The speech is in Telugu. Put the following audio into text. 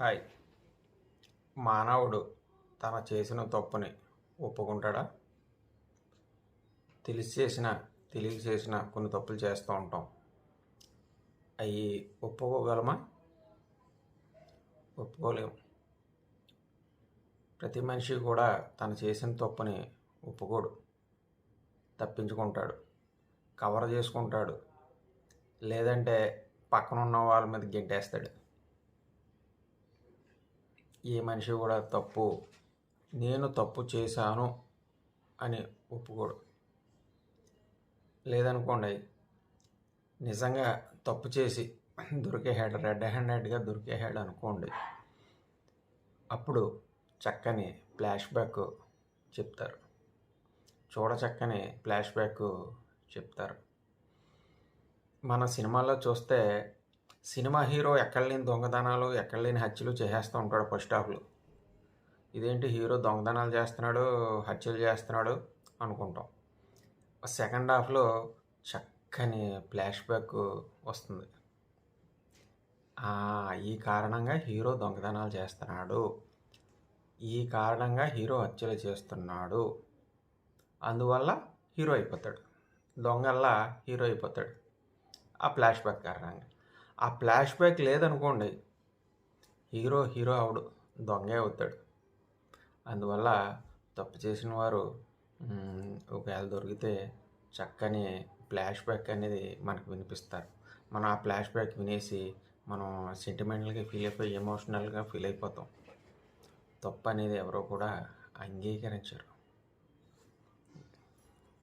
హాయ్. మానవుడు తన చేసిన తప్పుని ఒప్పుకుంటాడా? తెలిసి చేసిన తెలివి చేసిన కొన్ని తప్పులు చేస్తూ ఉంటాం. అవి ఒప్పుకోగలమా? ఒప్పుకోలేము ప్రతి మనిషి కూడా తను చేసిన తప్పుని ఒప్పుకోడు. తప్పించుకుంటాడు. కవర్ చేసుకుంటాడు. లేదంటే పక్కన ఉన్న వాళ్ళ మీద గెంటేస్తాడు. ఏ మనిషి కూడా తప్పు నేను తప్పు చేశాను అని ఒప్పుకోడు. లేదనుకోండి నిజంగా తప్పు చేసి దొరికే హెడ్ రెడ్ హ్యాండెడ్గా దొరికేహాడు అనుకోండి అప్పుడు చక్కని ఫ్లాష్ బ్యాక్ చెప్తారు. చూడ చక్కని ఫ్లాష్ బ్యాక్ చెప్తారు. మన సినిమాల్లో చూస్తే సినిమా హీరో ఎక్కడ లేని దొంగతనాలు ఎక్కడ లేని హత్యలు చేసేస్తూ ఉంటాడు ఫస్ట్ హాఫ్లో. ఇదేంటి హీరో దొంగతనాలు చేస్తున్నాడు హత్యలు చేస్తున్నాడు అనుకుంటాం. సెకండ్ హాఫ్లో చక్కని ఫ్లాష్ బ్యాక్ వస్తుంది. ఈ కారణంగా హీరో దొంగతనాలు చేస్తున్నాడు. ఈ కారణంగా హీరో హత్యలు చేస్తున్నాడు. అందువల్ల హీరో అయిపోతాడు. దొంగల్లా హీరో అయిపోతాడు. ఆ ఫ్లాష్ బ్యాక్ కారణంగా. ఆ ఫ్లాష్ బ్యాక్ లేదనుకోండి హీరో హీరో అవడు దొంగే అవుతాడు. అందువల్ల తప్పు చేసిన వారు ఒకవేళ దొరికితే చక్కని ఫ్లాష్ బ్యాక్ అనేది మనకు వినిపిస్తారు. మనం ఆ ఫ్లాష్ బ్యాక్ వినేసి మనం సెంటిమెంటల్గా ఫీల్ అయిపోయి ఎమోషనల్గా ఫీల్ అయిపోతాం. తప్పు అనేది ఎవరో కూడా అంగీకరించరు.